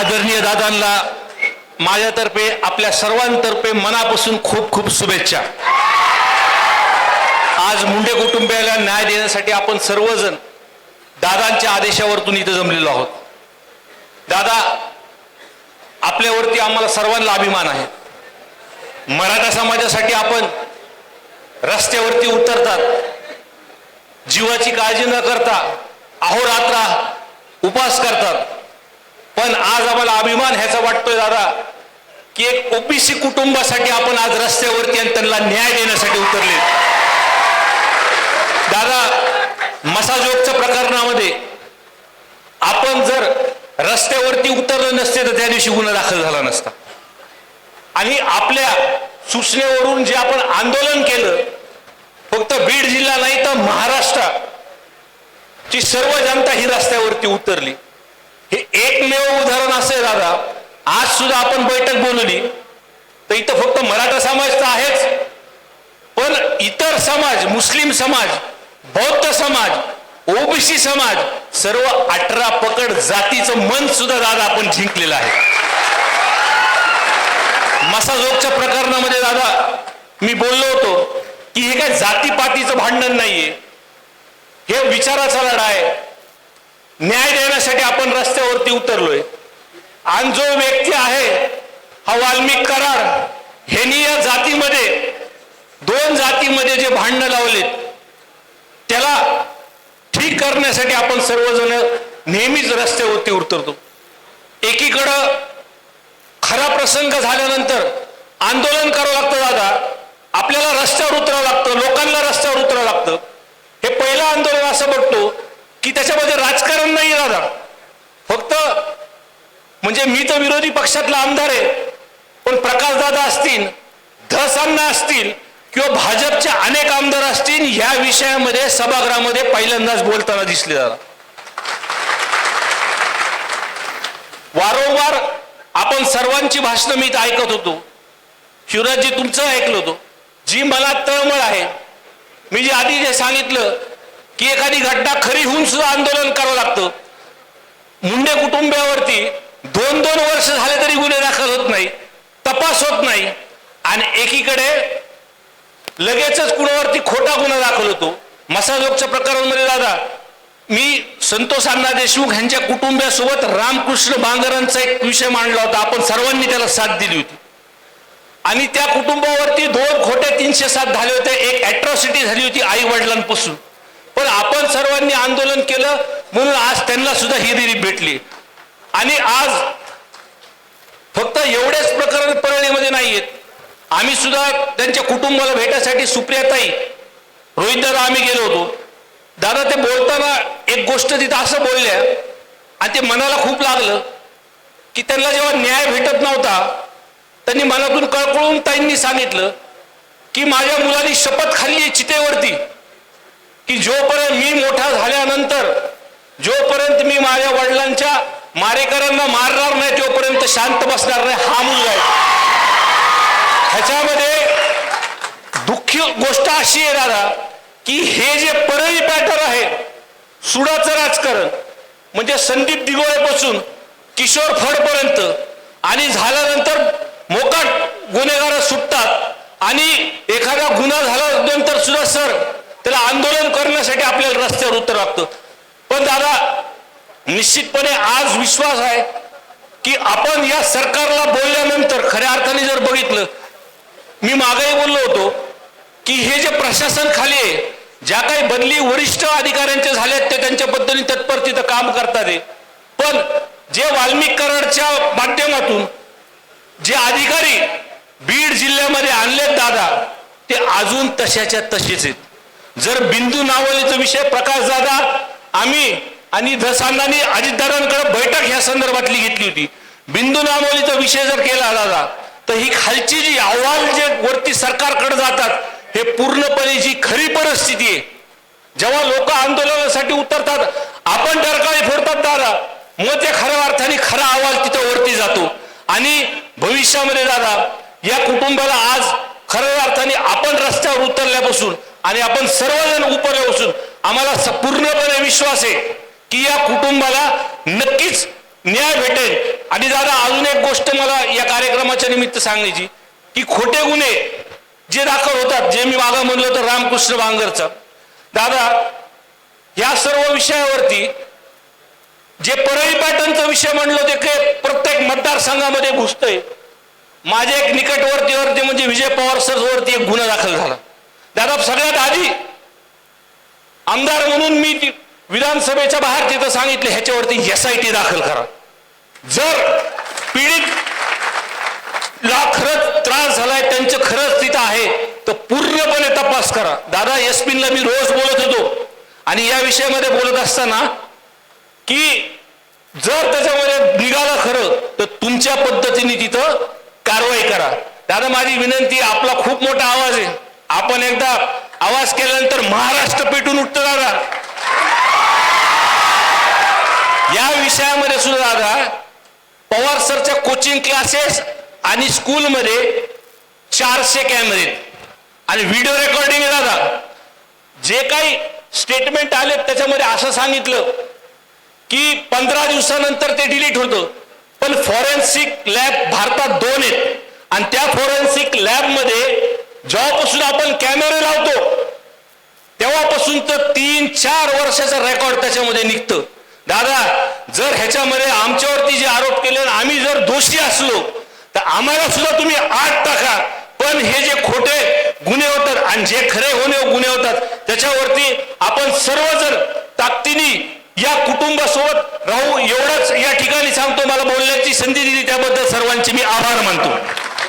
आदरणीय दादांना माझ्यातर्फे आपल्या सर्वांतर्फे मनापासून खूप खूप शुभेच्छा. आज मुंडे कुटुंबियाला न्याय देण्यासाठी आपण सर्वजण दादांच्या आदेशावरतून इथं जमलेलो आहोत. दादा आपल्यावरती आम्हाला सर्वांना अभिमान आहे. मराठा समाजासाठी आपण रस्त्यावरती उतरतात. जीवाची काळजी न करता अहोरात्र उपास करतात. पण आज आम्हाला अभिमान ह्याचा वाटतोय दादा की एक ओबीसी कुटुंबासाठी आपण आज रस्त्यावरती आणि त्यांना न्याय देण्यासाठी उतरले. दादा मसाजोगच्या प्रकरणामध्ये आपण जर रस्त्यावरती उतरलं नसते तर त्या दिवशी गुन्हा दाखल झाला नसता. आणि आपल्या सूचनेवरून जे आपण आंदोलन केलं फक्त बीड जिल्हा नाही तर महाराष्ट्राची सर्व जनता ही रस्त्यावरती उतरली. हे एकमेव उदाहरण असे दादा. आज सुद्धा आपण बैठक बोलवली तर इथं फक्त मराठा समाज तर आहेच. पण इतर समाज मुस्लिम समाज बौद्ध समाज ओबीसी समाज सर्व अठरा पकड जातीचं मन सुद्धा दादा आपण जिंकलेलं आहे. मसाजोगच्या प्रकरणामध्ये दादा मी बोललो होतो की हे काय जातीपातीचं भांडण नाहीये. हे विचाराचा लढा आहे. न्याय देण्यासाठी आपण रस्त्यावरती उतरलोय. आणि जो व्यक्ती आहे हा वाल्मिक करार ह्यांनी या जातीमध्ये दोन जातीमध्ये जे भांडणं लावलेत त्याला ठीक करण्यासाठी आपण सर्वजण नेहमीच रस्त्यावरती उतरतो. एकीकडं खरा प्रसंग झाल्यानंतर आंदोलन करावं लागतं दादा. आपल्याला रस्त्यावर उतरावं लागतं लोकांना रस्त्यावर उतरावं लागतं. हे पहिलं आंदोलन असं बघतो की त्याच्यामध्ये राजकारण नाही दादा. फक्त म्हणजे मी तर विरोधी पक्षातला आमदार आहे पण प्रकाशदादा असतील धसांना असतील किंवा भाजपचे अनेक आमदार असतील ह्या विषयामध्ये सभागृहामध्ये पहिल्यांदाच बोलताना दिसले दादा. वारंवार आपण सर्वांची भाषणं मी ऐकत होतो. शिवराजजी तुमचं ऐकलं होतो. जी मला तळमळ आहे मी जे आधी जे सांगितलं की एखादी घटना खरी होऊन सुद्धा आंदोलन करावं लागतं. मुंडे कुटुंबियावरती दोन दोन वर्ष झाले तरी गुन्हे दाखल होत नाही तपास होत नाही आणि एकीकडे लगेचच कुणावरती खोटा गुन्हा दाखल होतो. मसाजोगच्या प्रकरणामध्ये दादा मी संतोष अण्णा देशमुख यांच्या कुटुंबियासोबत रामकृष्ण बांगरांचा एक विषय मांडला होता. आपण सर्वांनी त्याला साथ दिली होती. आणि त्या कुटुंबावरती दोन खोटे तीनशे सात झाले होते. एक अॅट्रॉसिटी झाली होती आई वडिलांपासून पण आपण सर्वांनी आंदोलन केलं म्हणून आज त्यांना सुद्धा ही रिलीफ भेटली. आणि आज फक्त एवढेच प्रकरण परळीमध्ये नाहीयेत. आम्ही सुद्धा त्यांच्या कुटुंबाला भेटायसाठी सुप्रियाताई रोहित दादा आम्ही गेलो होतो. दादा ते बोलताना एक गोष्ट तिथं असं बोलल्या आणि ते मनाला खूप लागलं की त्यांना जेव्हा न्याय भेटत नव्हता त्यांनी मनातून कळकळून ताईंनी सांगितलं की माझ्या मुलांनी शपथ खाल्ली आहे चितेवरती. की जोपर्यंत मी मोठा झाल्यानंतर जोपर्यंत मी माझ्या वडिलांच्या मारेकरांना मारणार नाही तोपर्यंत शांत बसणार नाही हा मुलगा आहे. ह्याच्यामध्ये दुःखी गोष्ट अशी आहे दादा की हे जे परळी पॅटर आहे सुडाचं राजकारण म्हणजे संदीप दिगोळेपासून किशोर फडपर्यंत आणि झाल्यानंतर मोकाट गुन्हेगार सुटतात आणि एखादा गुन्हा झाल्यानंतर सुद्धा सर त्याला आंदोलन करण्यासाठी आपल्याला रस्त्यावर उतर लागतं पण दादा निश्चितपणे आज विश्वास आहे की आपण या सरकारला बोलल्यानंतर खऱ्या अर्थाने जर बघितलं मी मागेही बोललो होतो की हे जे प्रशासन खाली आहे ज्या काही बदली वरिष्ठ अधिकाऱ्यांच्या झाल्यात ते त्यांच्या पद्धतीने तत्पर तिथं काम करतात आहे. पण जे वाल्मिक कराडच्या माध्यमातून जे अधिकारी बीड जिल्ह्यामध्ये आणलेत दादा ते अजून तशाच्या तसेच आहेत जर बिंदू नावलीचा विषय प्रकाश दादा आम्ही आणि धसांनानी अजितदारांकडे बैठक ह्या संदर्भातली घेतली होती. बिंदू नावलीचा विषय जर केला दादा तर ही खालची जी अहवाल जे वरती सरकारकडे जातात हे पूर्णपणे जी खरी परिस्थिती आहे. जेव्हा लोक आंदोलनासाठी उतरतात आपण डरकाळी फोडतात दादा. मग ते खऱ्या अर्थाने खरा अहवाल तिथं वरती जातो. आणि भविष्यामध्ये दादा या कुटुंबाला आज खऱ्या अर्थाने आपण रस्त्यावर उतरल्यापासून आणि आपण सर्वजण उपरल्यापासून आम्हाला पूर्णपणे विश्वास आहे की या कुटुंबाला नक्कीच न्याय भेटेल. आणि दादा अजून एक गोष्ट मला या कार्यक्रमाच्या निमित्त सांगायची की खोटे गुन्हे जे दाखल होतात जे मी मागा म्हणलं होतं रामकृष्ण बांगरचा. दादा या सर्व विषयावरती जे परळी पॅटर्नचा विषय म्हणलं ते काही प्रत्येक मतदारसंघामध्ये घुसतंय. माझ्या एक निकटवर्तीवरती म्हणजे विजय पवार सरवरती एक गुन्हा दाखल झाला. दादा सगळ्यात आधी आमदार म्हणून मी विधानसभेच्या बाहेर तिथं सांगितले ह्याच्यावरती एस आय टी दाखल करा. जर पीडित ला खरंच त्रास झालाय त्यांचं खरंच तिथं आहे तर पूर्णपणे तपास करा. दादा एस ला मी रोज बोलत होतो. आणि या विषयामध्ये बोलत असताना की जर त्याच्यामध्ये निघालं खरं तर तुमच्या पद्धतीने तिथं कारवाई करा. दादा माझी विनंती आपला खूप मोठा आवाज आहे. आपण एकदा आवाज केल्यानंतर महाराष्ट्र पेटून उठतो दादा. या विषयामध्ये सुद्धा दादा पवार सरच्या कोचिंग क्लासेस आणि स्कूलमध्ये चारशे कॅमेरे आणि व्हिडिओ रेकॉर्डिंग आहे दादा. जे काही स्टेटमेंट आले त्याच्यामध्ये असं सांगितलं की पंधरा दिवसानंतर ते डिलीट होतं. पण फॉरेन्सिक लॅब भारतात दोन आहेत. आणि त्या फॉरेन्सिक लॅबमध्ये जेव्हापासून आपण कॅमेरे लावतो तेव्हापासून तर तीन चार वर्षाचा रेकॉर्ड त्याच्यामध्ये निघतं. दादा जर ह्याच्यामध्ये आमच्यावरती जे आरोप केले आम्ही जर दोषी असलो तर आम्हाला सुद्धा तुम्ही आठ टाका. पण हे जे खोटे गुन्हे होतात आणि जे खरे होणे गुन्हे होतात त्याच्यावरती आपण सर्वजण ताकदीने या कुटुंबासोबत राहू. एवढंच या ठिकाणी सांगतो मला बोलण्याची संधी दिली त्याबद्दल सर्वांचे मी आभार मानतो.